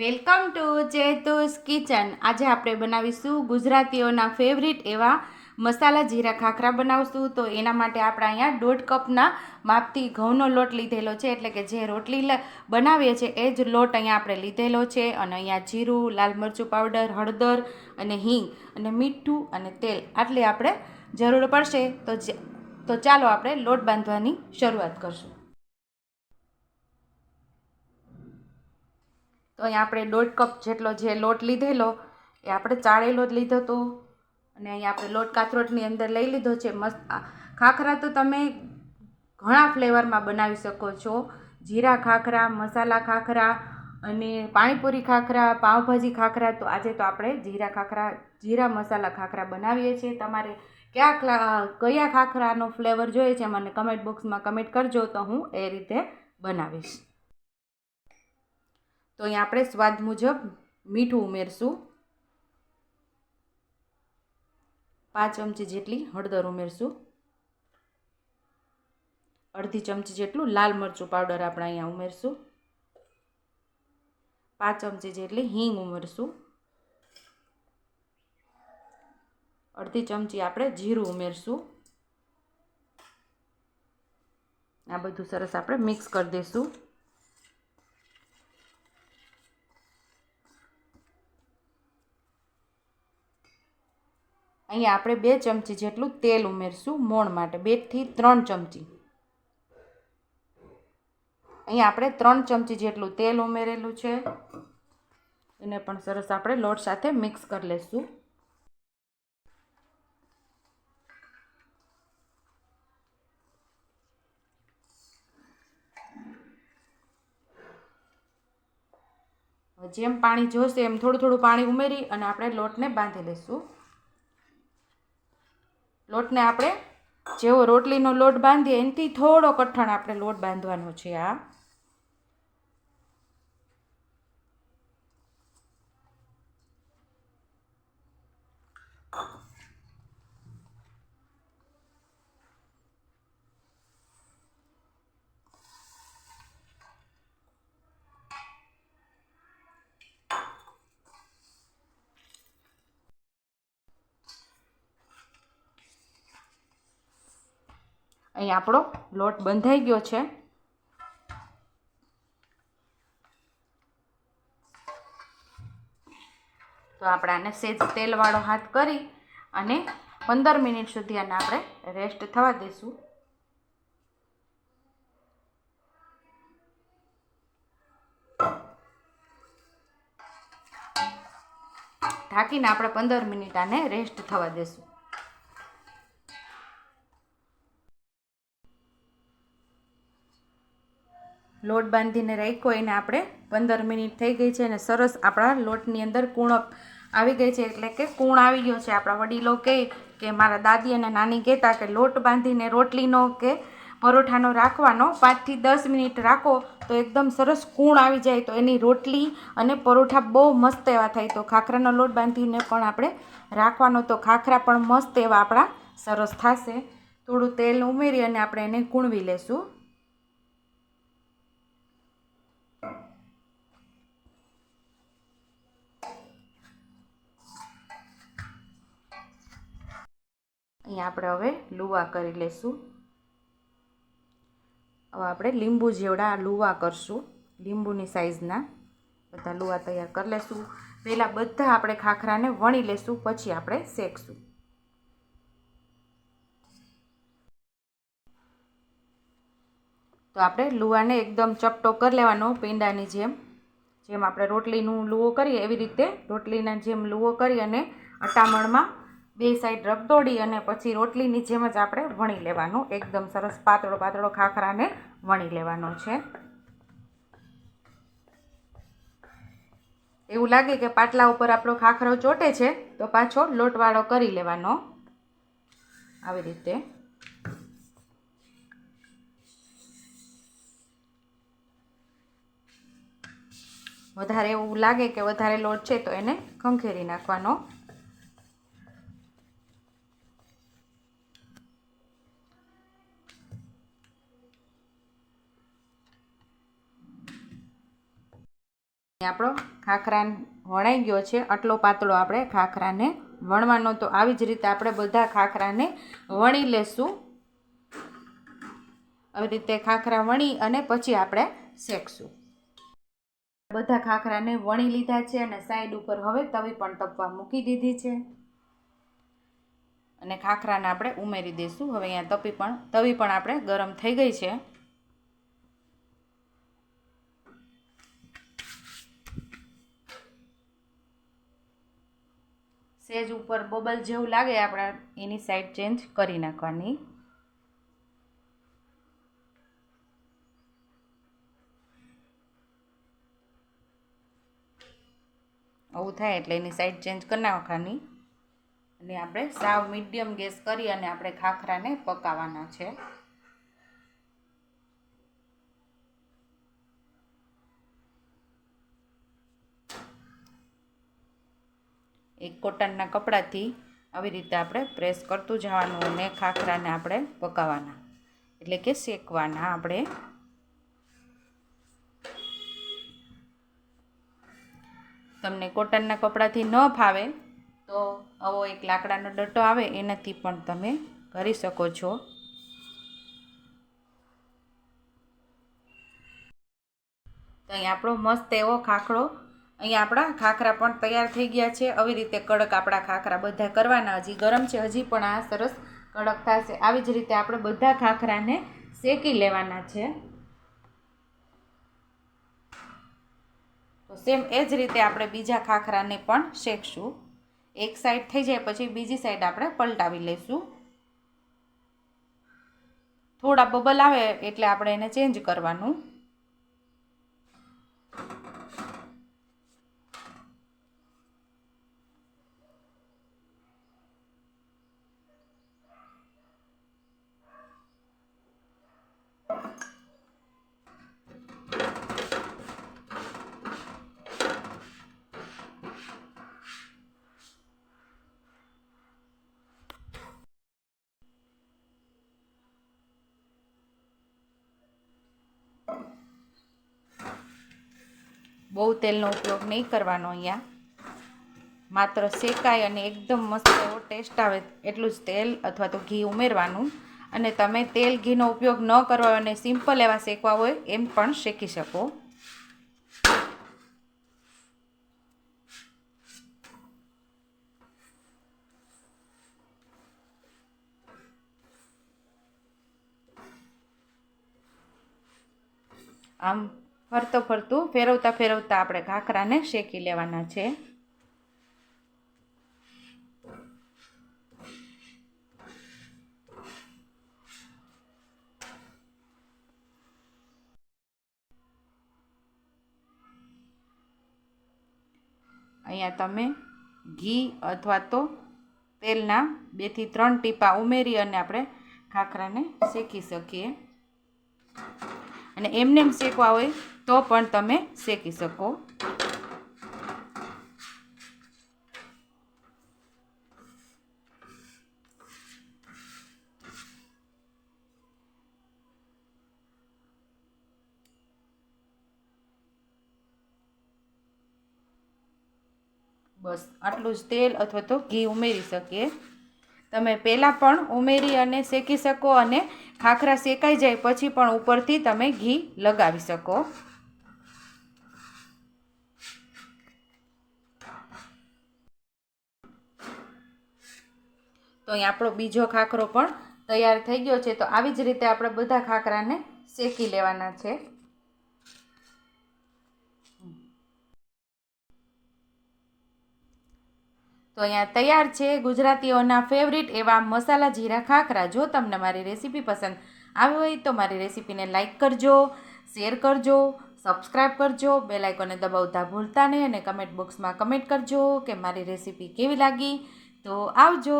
Welcome to ચેતુસ kitchen. આજે આપણે બનાવીશું ગુજરાતીઓના ફેવરિટ એવા મસાલા જીરા ખાખરા બનાવશું. તો એના માટે આપણે અહીંયા દોઢ કપના માપથી ઘઉંનો લોટ લીધેલો છે. એટલે કે જે રોટલી બનાવીએ છીએ એ જ લોટ અહીંયા આપણે લીધેલો છે. અને અહીંયા જીરું, લાલ મરચું પાવડર, હળદર અને હિંગ અને મીઠું અને તેલ આટલી આપણે જરૂર પડશે. તો તો ચાલો આપણે લોટ બાંધવાની શરૂઆત કરશું. તો અહીંયા આપણે દોઢ કપ જેટલો જે લોટ લીધેલો, એ આપણે ચાળેલો જ લીધો હતો. અને અહીંયા આપણે લોટ કાથરોટની અંદર લઈ લીધો છે. મસ્ત ખાખરા તો તમે ઘણા ફ્લેવરમાં બનાવી શકો છો. જીરા ખાખરા, મસાલા ખાખરા અને પાણીપુરી ખાખરા, પાવભાજી ખાખરા તો આજે તો આપણે જીરા ખાખરા, જીરા મસાલા ખાખરા બનાવીએ છીએ. તમારે કયા કયા ખાખરાનો ફ્લેવર જોઈએ છે, મને કમેન્ટ બોક્સમાં કમેન્ટ કરજો તો હું એ રીતે બનાવીશ. તો અહીંયા આપણે સ્વાદ મુજબ મીઠું ઉમેરશું. પાંચ ચમચી જેટલી હળદર ઉમેરશું. અડધી ચમચી જેટલું લાલ મરચું પાવડર આપણે અહીંયા ઉમેરશું. પાંચ ચમચી જેટલી હિંગ ઉમેરશું. અડધી ચમચી આપણે જીરું ઉમેરશું. આ બધું સરસ આપણે મિક્સ કરી દઈશું અહીંયા આપણે બે ચમચી જેટલું તેલ ઉમેરશું મોણ માટે. બેથી ત્રણ ચમચી. અહીંયા આપણે ત્રણ ચમચી જેટલું તેલ ઉમેરેલું છે. એને પણ સરસ આપણે લોટ સાથે મિક્સ કરી લઈશું જેમ પાણી જોશે એમ થોડું થોડું પાણી ઉમેરી અને આપણે લોટને બાંધી લઈશું લોટને આપણે જેવો રોટલીનો લોટ બાંધીએ એનાથી થોડો કઠણ આપણે લોટ બાંધવાનો છે આ. અહીં આપણો લોટ બંધાઈ ગયો છે. તો આપણે આને સેજ તેલવાળો હાથ કરી અને પંદર મિનિટ સુધી આને આપણે રેસ્ટ થવા દઈશું ઢાંકીને આપણે પંદર મિનિટ આને રેસ્ટ થવા દઈશું લોટ બાંધીને રાખ્યો એને આપણે પંદર મિનિટ થઈ ગઈ છે અને સરસ આપણા લોટની અંદર કૂણપ આવી ગઈ છે. એટલે કે કૂણ આવી ગયો છે. આપણા વડીલો કહે કે મારા દાદી અને નાની કહેતા કે લોટ બાંધીને રોટલીનો કે પરોઠાનો રાખવાનો પાંચથી દસ મિનિટ રાખો તો એકદમ સરસ કૂણ આવી જાય. તો એની રોટલી અને પરોઠા બહુ મસ્ત એવા થાય. તો ખાખરાનો લોટ બાંધીને પણ આપણે રાખવાનો તો ખાખરા પણ મસ્ત એવા આપણા સરસ થશે. થોડું તેલ ઉમેરી અને આપણે એને કૂણવી લેશું. અહીંયા આપણે હવે લુવા કરી લઈશું હવે આપણે લીંબુ જેવડા લુવા કરશું. લીંબુની સાઈઝના બધા લુવા તૈયાર કરી લઈશું પહેલાં બધા આપણે ખાખરાને વણી લઈશું પછી આપણે શેકશું. તો આપણે લુવાને એકદમ ચપટો કરી લેવાનો, પેંડાની જેમ. જેમ આપણે રોટલીનું લુવો કરીએ, એવી રીતે રોટલીના જેમ લુવો કરી અને અટામણમાં બે સાઈડ રગદોડી અને પછી રોટલીની જેમ જ આપણે વણી લેવાનો. એકદમ સરસ પાતળો પાતળો ખાખરાને વણી લેવાનો છે. એવું લાગે કે પાટલા ઉપર આપણો ખાખરો ચોટે છે, તો પાછો લોટવાળો કરી લેવાનો. આવી રીતે. વધારે એવું લાગે કે વધારે લોટ છે, તો એને ખંખેરી નાખવાનો. આપણો ખાખરા વણાઈ ગયો છે. આટલો પાતળો આપણે ખાખરાને વણવાનો. તો આવી જ રીતે આપણે બધા ખાખરાને વણી લેશું. આવી રીતે ખાખરા વણી અને પછી આપણે શેકશું. બધા ખાખરાને વણી લીધા છે અને સાઈડ ઉપર હવે તવી પણ તપવા મૂકી દીધી છે. અને ખાખરાને આપણે ઉમેરી દઈશું હવે અહીંયા તપી પણ, તવી પણ આપણે ગરમ થઈ ગઈ છે. સેજ ઉપર બબલ જેવું લાગે, આપણે એની સાઈડ ચેન્જ કરી નાખવાની. આવું થાય એટલે એની સાઈડ ચેન્જ કરી નાખવાની. અને આપણે સાવ મીડિયમ ગેસ કરી અને આપણે ખાખરાને પકાવવાના છે. એક કોટનના કપડાથી આવી રીતે આપણે પ્રેસ કરતું જવાનું અને ખાખરાને આપણે પકાવવાના એટલે કે શેકવાના આપણે. તમને કોટનના કપડાથી ન ફાવે તો આવો એક લાકડાનો ડટ્ટો આવે, એનાથી પણ તમે કરી શકો છો. તો અહીં આપણો મસ્ત એવો ખાખરો અહીંયા આપણા ખાખરા પણ તૈયાર થઈ ગયા છે. આવી રીતે કડક આપણા ખાખરા બધા કરવાના. હજી ગરમ છે, હજી પણ આ સરસ કડક થશે. આવી જ રીતે આપણે બધા ખાખરાને શેકી લેવાના છે. તો સેમ એ જ રીતે આપણે બીજા ખાખરાને પણ શેકશું. એક સાઈડ થઈ જાય પછી બીજી સાઈડ આપણે પલટાવી લઈશું. થોડા બબલ આવે એટલે આપણે એને ચેન્જ કરવાનું. બહુ તેલનો ઉપયોગ નહીં કરવાનો અહીંયા. માત્ર શેકાય અને એકદમ મસ્ત એવો ટેસ્ટ આવે એટલું જ તેલ અથવા તો ઘી ઉમેરવાનું. અને તમે તેલ ઘીનો ઉપયોગ ન કરવા અને સિમ્પલ એવા શેકવા હોય એમ પણ શેકી શકો. આમ ફરતો ફરતું, ફેરવતા ફેરવતા આપણે ઘાકરાને શેકી લેવાના છે. અહીંયા તમે ઘી અથવા તો તેલના બેથી ત્રણ ટીપા ઉમેરી અને આપણે ખાખરાને શેકી શકીએ. અને એમને શેકવા હોય તો પણ તમે શેકી શકો. બસ, આટલું જ તેલ અથવા તો ઘી ઉમેરી શકીએ. તમે પહેલાં પણ ઉમેરી અને શેકી શકો અને ખાખરા શેકાઈ જાય પછી પણ ઉપરથી તમે ઘી લગાવી શકો. તો અહીં આપણો બીજો ખાખરો પણ તૈયાર થઈ ગયો છે. તો આવી જ રીતે આપણે બધા ખાખરાને શેકી લેવાના છે. તો અહીંયા તૈયાર છે ગુજરાતીઓના ફેવરિટ એવા મસાલા જીરા ખાખરા. જો તમને મારી રેસીપી પસંદ આવી હોય તો મારી રેસીપીને લાઇક કરજો શેર કરજો સબસ્ક્રાઈબ કરજો બેલ દબાવતા ભૂલતા નહીં અને કમેન્ટ બોક્સમાં કમેન્ટ કરજો કે મારી રેસીપી કેવી લાગી. તો આવજો.